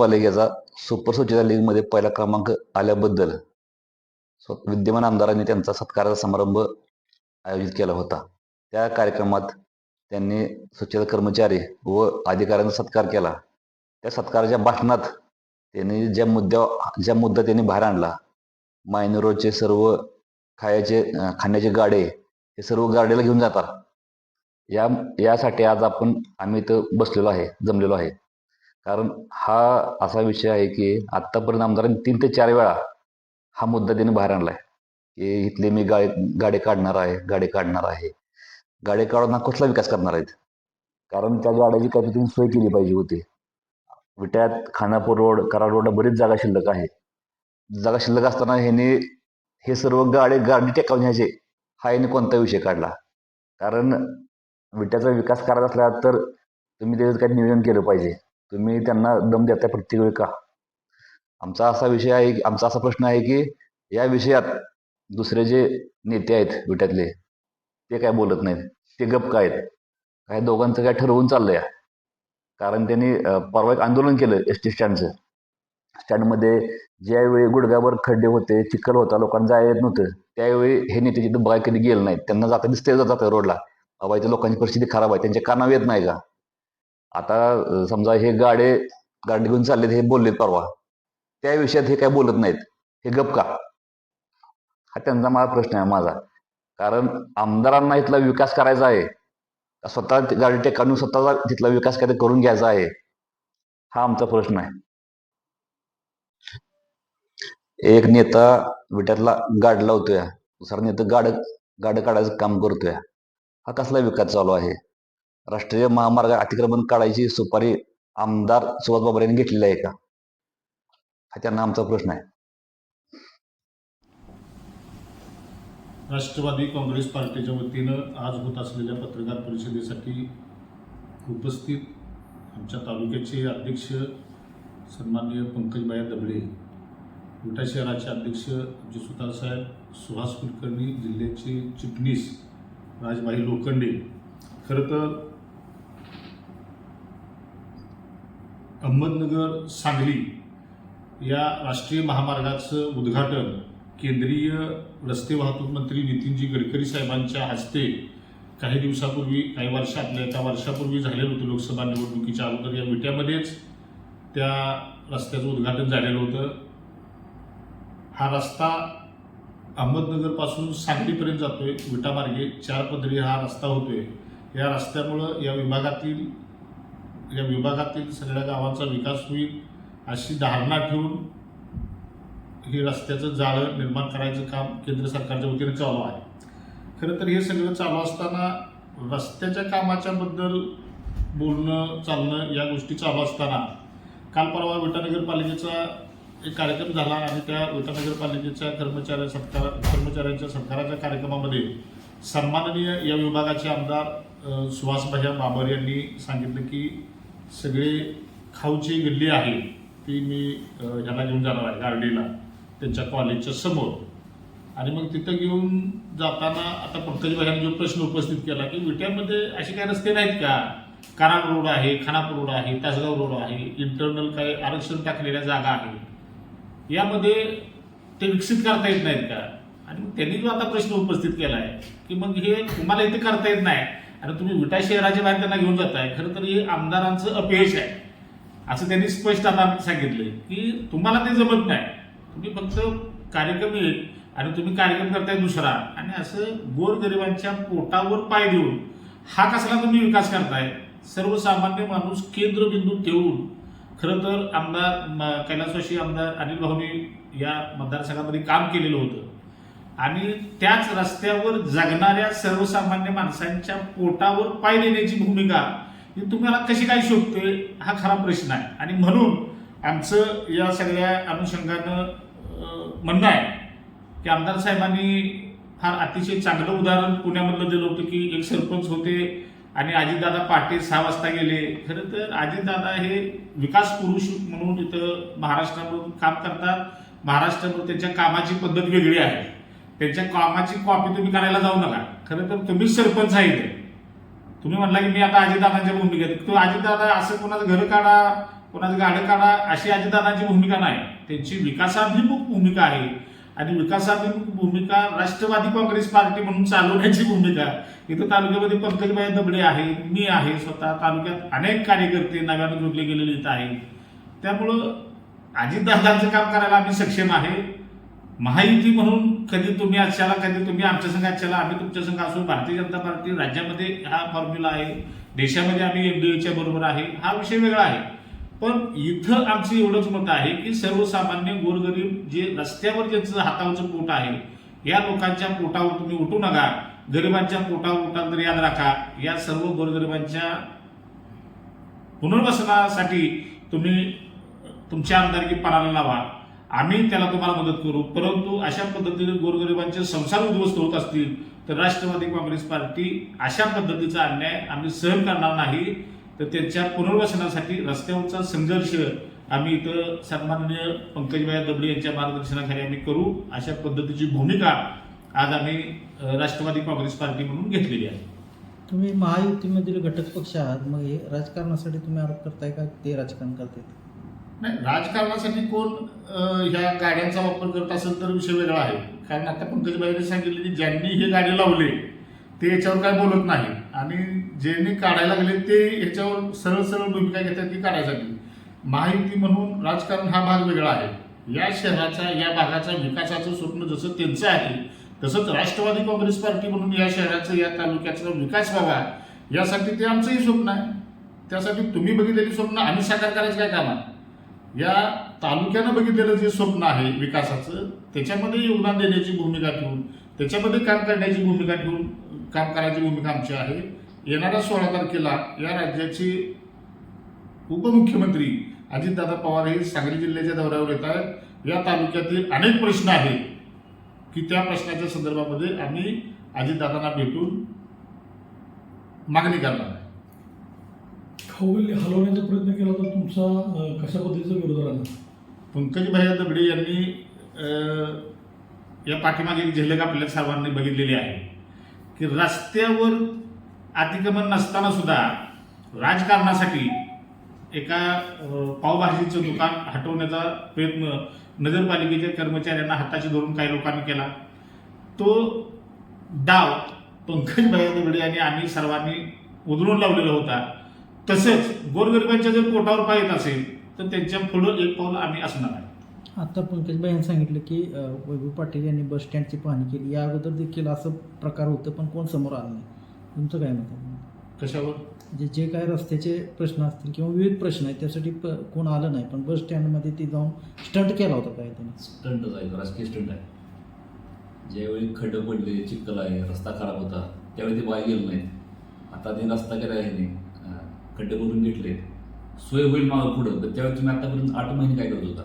महानगरपालिकेचा super लीगमध्ये पहिला क्रमांक आल्याबद्दल विद्यमान आमदारांनी त्यांचा सत्काराचा समारंभ आयोजित केला होता. त्या कार्यक्रमात त्यांनी स्वच्छता कर्मचारी व अधिकाऱ्यांचा सत्कार केला. त्या सत्काराच्या भाषणात त्यांनी ज्या मुद्द्या ज्या मुद्दा त्यांनी बाहेर आणला मायनरोडचे सर्व खायचे खाण्याचे गाडे हे सर्व गाड्याला घेऊन जातात. या यासाठी आज आपण आम्ही इथं बसलेलो आहे जमलेलो आहे. कारण हा असा विषय आहे की आत्तापर्यंत आमदारांनी तीन ते चार वेळा हा मुद्दा त्यांनी बाहेर आणला आहे की इथले मी गाडी गाडी काढणार आहे गाडी काढणार आहे. गाडी काढून हा कसला विकास करणार आहेत? कारण त्या गाड्याची काही तुम्ही सोय केली पाहिजे होती. विट्यात खानापूर रोड कराड रोड बरीच जागा शिल्लक आहे. जागा शिल्लक असताना ह्याने हे सर्व गाडी गाडी टेकावून ह्याचे हा याने कोणता विषय काढला. कारण विट्याचा विकास करायचा असला तर तुम्ही त्याचं काही नियोजन केलं पाहिजे. तुम्ही त्यांना दम देता प्रत्येक वेळी का? आमचा असा विषय आहे की आमचा असा प्रश्न आहे की या विषयात दुसरे जे नेते आहेत विट्यातले ते काय बोलत नाहीत. ते गप काय आहेत? काय दोघांचं काय ठरवून चाललंय? कारण त्यांनी परवा एक आंदोलन केलं एस टी स्टँडचं. स्टँडमध्ये ज्यावेळी गुडघ्यावर खड्डे होते चिखल होता लोकांना जायला येत नव्हतं त्यावेळी हे नेते तिथं बघाय कधी गेले नाहीत त्यांना जाता दिसते जातात रोडला. बाबा इथे लोकांची परिस्थिती खराब आहे त्यांच्या कानावर येत नाही का? आता समजा हे गाडे गाडी घेऊन चाललेत हे बोललेत परवा. त्या विषयात हे काय बोलत नाहीत. हे गप का? हा त्यांचा मला प्रश्न आहे माझा. कारण आमदारांना इथला विकास करायचा आहे. स्वतः गाडी टेकावून स्वतःचा तिथला विकास काय करून घ्यायचा आहे? हा आमचा प्रश्न आहे. एक नेता विट्यातला गाड लावतोय. दुसरा नेता गाड गाड काढायचं काम करतोय. हा कसला विकास चालू आहे? राष्ट्रीय महामार्ग अतिक्रमण काढायची सुपारी आमदार सुभाष बाबर यांनी घेतलेली आहे का? हा त्यांना आमचा प्रश्न आहे. राष्ट्रवादी काँग्रेस पार्टीच्या वतीनं आज होत असलेल्या पत्रकार परिषदेसाठी उपस्थित आमच्या तालुक्याचे अध्यक्ष सन्माननीय पंकजबाया दबडे विटा शहराचे अध्यक्ष आमचे सुतारसाहेब सुहास कुलकर्णी जिल्ह्याचे चिटणीस राजभाई लोखंडे. खरं तर अहमदनगर सांगली या राष्ट्रीय महामार्गाचं उद्घाटन केंद्रीय रस्ते वाहतूक मंत्री नितीनजी गडकरी साहेबांच्या हस्ते काही दिवसापूर्वी काही वर्षातल्या एका वर्षापूर्वी झालेलं होतं. लोकसभा निवडणुकीच्या अगोदर या विट्यामध्येच त्या रस्त्याचं उद्घाटन झालेलं होतं. हा रस्ता अहमदनगरपासून सांगलीपर्यंत जातोय. विटामार्गे चार पदरी हा रस्ता होतोय. या रस्त्यामुळं या विभागातील या विभागातील सगळ्या गावांचा विकास होईल अशी धारणा ठेवून हे रस्त्याचं जाळं निर्माण करायचं काम केंद्र सरकारच्या वतीने चालू आहे. खरं तर हे सगळं चालू असताना रस्त्याच्या कामाच्याबद्दल बोलणं चालणं या गोष्टी चालू असताना काल परवा विटानगरपालिकेचा एक कार्यक्रम झाला आणि त्या विटानगरपालिकेच्या कर्मचाऱ्या सत्कार कर्मचाऱ्यांच्या सत्काराच्या कार्यक्रमामध्ये सन्माननीय या विभागाचे आमदार अ, भैया बाबर यांनी सांगितलं की सगळे खाऊची गल्ली आहे ती मी ह्याला घेऊन जाणार आहे गार्डीला त्यांच्या कॉलेजच्या समोर. आणि मग तिथं घेऊन जाताना आता पंकज भाईने जो प्रश्न उपस्थित केला की विट्यामध्ये असे काही रस्ते नाहीत का? कराड रोड आहे खानापूर रोड आहे तासगाव रोड आहे इंटरनल काही आरक्षण टाकलेल्या जागा आहे यामध्ये ते विकसित करता येत नाहीत का? आणि मग त्यांनी जो आता प्रश्न उपस्थित केला आहे की मग हे तुम्हाला इथे करता येत नाही आणि तुम्ही विटा शहराच्या बाहेर त्यांना घेऊन जाताय खरं तर हे आमदारांचं अपयश आहे. असं त्यांनी स्पष्ट आता सांगितलं की तुम्हाला ते जमत नाही. तुम्ही फक्त कार्यक्रम येईल आणि तुम्ही कार्यक्रम करताय दुसरा आणि असं गोरगरिबांच्या पोटावर पाय देऊन हा कसला तुम्ही विकास करताय? सर्वसामान्य माणूस केंद्रबिंदू ठेवून खरं तर आमदार म- आमदार अनिल भाऊनी या मतदारसंघामध्ये काम केलेलं होतं. आणि त्याच रस्त्यावर जगणाऱ्या सर्वसामान्य माणसांच्या पोटावर पाय देण्याची भूमिका ही तुम्हाला कशी काय शोधते हा खरा प्रश्न आहे. आणि म्हणून आमचं या सगळ्या अनुषंगानं म्हणणं आहे की आमदार साहेबांनी फार अतिशय चांगलं उदाहरण पुण्यामधलं दिलं होतं की एक सरपंच होते आणि अजितदादा पहाटे सहा वाजता गेले. खरं तर अजितदादा हे विकास पुरुष म्हणून इथं महाराष्ट्रामधून काम करतात. महाराष्ट्रामध्ये त्यांच्या कामाची पद्धत वेगळी आहे. त्यांच्या कामाची कॉपी तुम्ही करायला जाऊ नका. खरं तर तुम्हीच सरपंच आहे ते तुम्ही म्हणला की मी आता अजितदादांच्या भूमिकेत तो अजितदादा असं कोणाचं घर काढा कोणाचं गाडं काढा अशी अजितदादांची भूमिका नाही. त्यांची विकासाभिमुख भूमिका आहे. आणि विकासाभिमुख भूमिका राष्ट्रवादी काँग्रेस पार्टी म्हणून चालवण्याची भूमिका. इथं तालुक्यामध्ये पंकजबाई दबडे आहे मी आहे स्वतः तालुक्यात अनेक कार्यकर्ते नव्यानं जोडले गेलेले इथं आहेत. त्यामुळं अजितदादांचं काम करायला आम्ही सक्षम आहे. महायुती म्हणून कधी तुम्ही आजच्याला कधी तुम्ही आमच्या संघ आजच्याला आम्ही तुमच्या संघ असू भारतीय जनता पार्टी राज्यामध्ये हा फॉर्म्युला आहे. देशामध्ये आम्ही एनडीएच्या बरोबर आहे. हा विषय वेगळा आहे. पण इथं आमचं एवढंच मत आहे की सर्वसामान्य गोरगरीब जे रस्त्यावर ज्यांचं हातावरचं पोट आहे या लोकांच्या पोटावर तुम्ही उठू नका. गरिबांच्या पोटावर उठा याद राखा. या सर्व गोरगरिबांच्या पुनर्वसनासाठी तुम्ही तुमच्या आमदारकी पणाला लावा. आम्ही त्याला तुम्हाला मदत करू. परंतु अशा पद्धतीने गोरगरिबांचे संसार उद्ध्वस्त होत असतील तर राष्ट्रवादी काँग्रेस पार्टी अशा पद्धतीचा अन्याय आम्ही सहन करणार नाही. तर त्यांच्या पुनर्वसनासाठी रस्त्यावरचा संघर्ष आम्ही इथं सन्माननीय पंकजभाई दबडे यांच्या मार्गदर्शनाखाली आम्ही करू. अशा पद्धतीची भूमिका आज आम्ही राष्ट्रवादी काँग्रेस पार्टी म्हणून घेतलेली आहे. तुम्ही महायुतीमधील घटक पक्ष आहात मग हे राजकारणासाठी तुम्ही आरोप करताय का? ते राजकारण करतायत. नाही राजकारणासाठी कोण ह्या गाड्यांचा वापर करत असेल तर विषय वेगळा आहे. कारण आता पंकजबाईने सांगितले की ज्यांनी हे गाडी लावले ते याच्यावर काय बोलत नाही. आणि ज्यांनी काढायला लागले ते याच्यावर सरळ सरळ भूमिका घेतात ती काढायसाठी. माहिती म्हणून राजकारण हा भाग वेगळा आहे. या शहराचा या भागाचा विकासाचं स्वप्न जसं त्यांचं आहे तसंच राष्ट्रवादी काँग्रेस पार्टी म्हणून या शहराचं या तालुक्याचा विकास व्हावा यासाठी ते आमचंही स्वप्न आहे. त्यासाठी तुम्ही बघितलेली स्वप्न आम्ही साकार करायचं काय कामा या तालुक्यानं बघितलेलं जे स्वप्न आहे विकासाचं त्याच्यामध्ये योगदान देण्याची भूमिका ठेवून त्याच्यामध्ये काम करण्याची भूमिका ठेवून काम करायची भूमिका आमची आहे. येणाऱ्या सोळा तारखेला या राज्याचे उपमुख्यमंत्री अजितदादा पवार हे सांगली जिल्ह्याच्या दौऱ्यावर येत आहेत. या तालुक्यातील अनेक प्रश्न आहेत की त्या प्रश्नाच्या संदर्भामध्ये आम्ही अजितदादांना भेटून मागणी करणार. आहे हलवण्याचा प्रयत्न केला तर तुमचा कशा पद्धतीचा विरोध राहणार? पंकजभाई दबडे यांनी या पाठीमागे एक झलक आपल्या सर्वांनी बघितलेली आहे की रस्त्यावर अतिक्रमण नसताना सुद्धा राजकारणासाठी एका पावभाजीचं दुकान हटवण्याचा प्रयत्न नगरपालिकेच्या कर्मचाऱ्यांना हाताशी धरून काही लोकांनी केला. तो डाव पंकज पंकजभाई दबडे यांनी आम्ही सर्वांनी उधळून लावलेला होता. तसंच गोरगरिबांच्या जर पोटावर पाहिजे असेल तर त्यांच्या पुढं एक पाऊल आम्ही असणार आहे. आता पंकजबाई यांनी सांगितलं की वैभव पाटील यांनी बस स्टँडची पाहणी केली. या अगोदर देखील असं प्रकार होतं पण कोण समोर आलं नाही. तुमचं काय मत आहे? कशावर? जे जे काय रस्त्याचे प्रश्न असतील किंवा विविध प्रश्न आहेत त्यासाठी प कोण आलं नाही. पण बस स्टँडमध्ये ती जाऊन स्टंट केला होता काय त्यांनी? स्टंटच आहे राजकीय स्टंट आहे. ज्यावेळी खड्डे पडले चिखल आहे रस्ता खराब होता त्यावेळी ते बाहेर गेलं नाहीत. आता ते रस्ता केला आहे नाही खड्डे भरून घेतले सोय होईल मागं पुढं. तर त्यावेळी तुम्ही आतापर्यंत आठ महिने काय करत होता?